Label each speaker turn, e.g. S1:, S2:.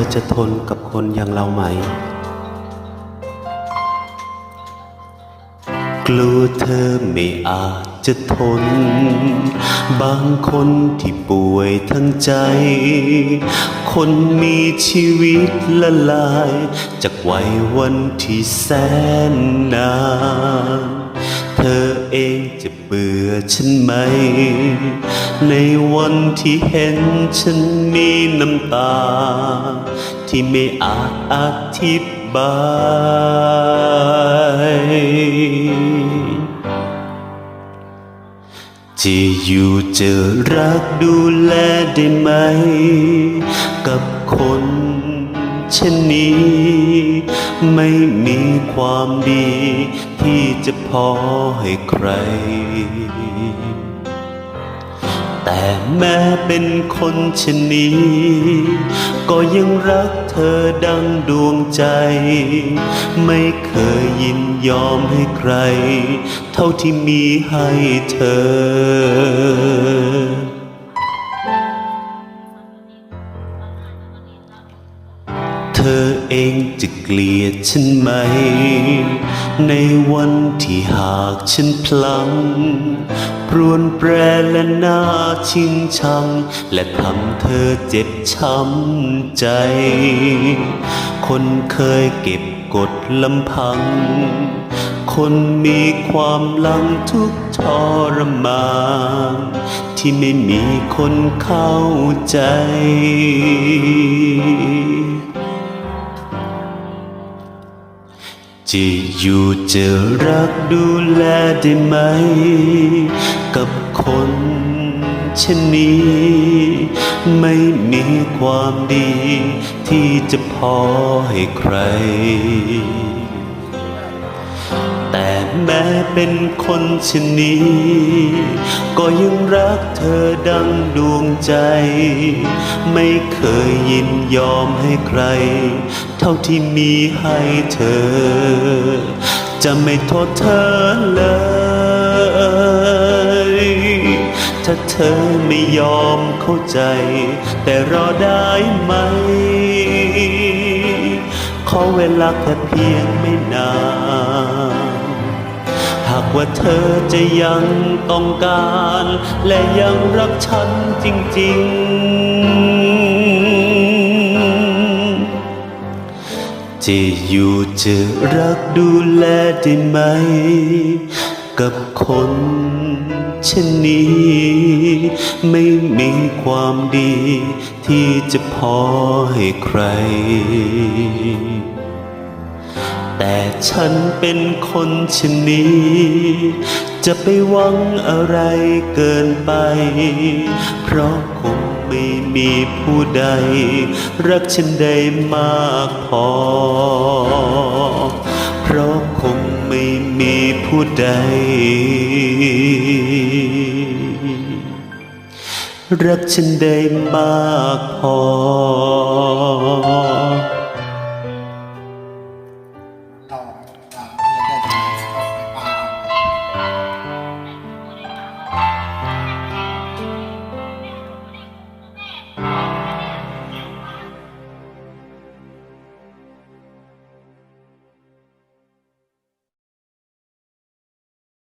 S1: อจะทนกับคนอย่างเราไหม กลัวเธอไม่อาจจะทน บางคนที่ป่วยทั้งใจ คนมีชีวิตละลาย จากวัยวันที่แสนนาน อฉันไหม ในวันที่เห็นฉันมีน้ำตา ที่ไม่อาจอธิบาย จะอยู่เจะรักดูแลได้ไหม กับคนเช่นนี้ ไม่มีความดี จะพอให้ใคร แต่แม้เป็นคนเช่นนี้ก็ยังรักเธอดังดวงใจ ไม่เคยยินยอมให้ใคร เท่าที่มีให้เธอ เธอเองจะเกลียดฉันไหม ในวันที่หากฉันพลังปรวนแปรและหน้าชิงชัง และทำเธอเจ็บช้ำใจ คนเคยเก็บกดลำพัง คนมีความลังทุกทรมานที่ไม่มีคนเข้าใจ จะอยู่จะรักดูแลได้ไหม กับคนเช่นนี้ ไม่มีความดีที่จะพอให้ใคร แม้เป็นคนเช่นนี้ก็ยังรักเธอดังดวงใจ ไม่เคยยินยอมให้ใคร เท่าที่มีให้เธอ จะไม่โทษเธอเลย ถ้าเธอไม่ยอมเข้าใจ แต่รอได้ไหมขอเวลาแค่เพียงไม่นานากว่าเธอจะยังต้องการ และยังรักฉันจริง ๆ จะอยู่จะรักดูแลได้ไหม กับคนเช่นนี้ ไม่มีความดีที่จะพอให้ใคร แต่ฉันเป็นคนชนนี้ จะไปหวังอะไรเกินไป เพราะคงไม่มีผู้ใด รักฉันได้มากพอ เพราะคงไม่มีผู้ใด รักฉันได้มากพอ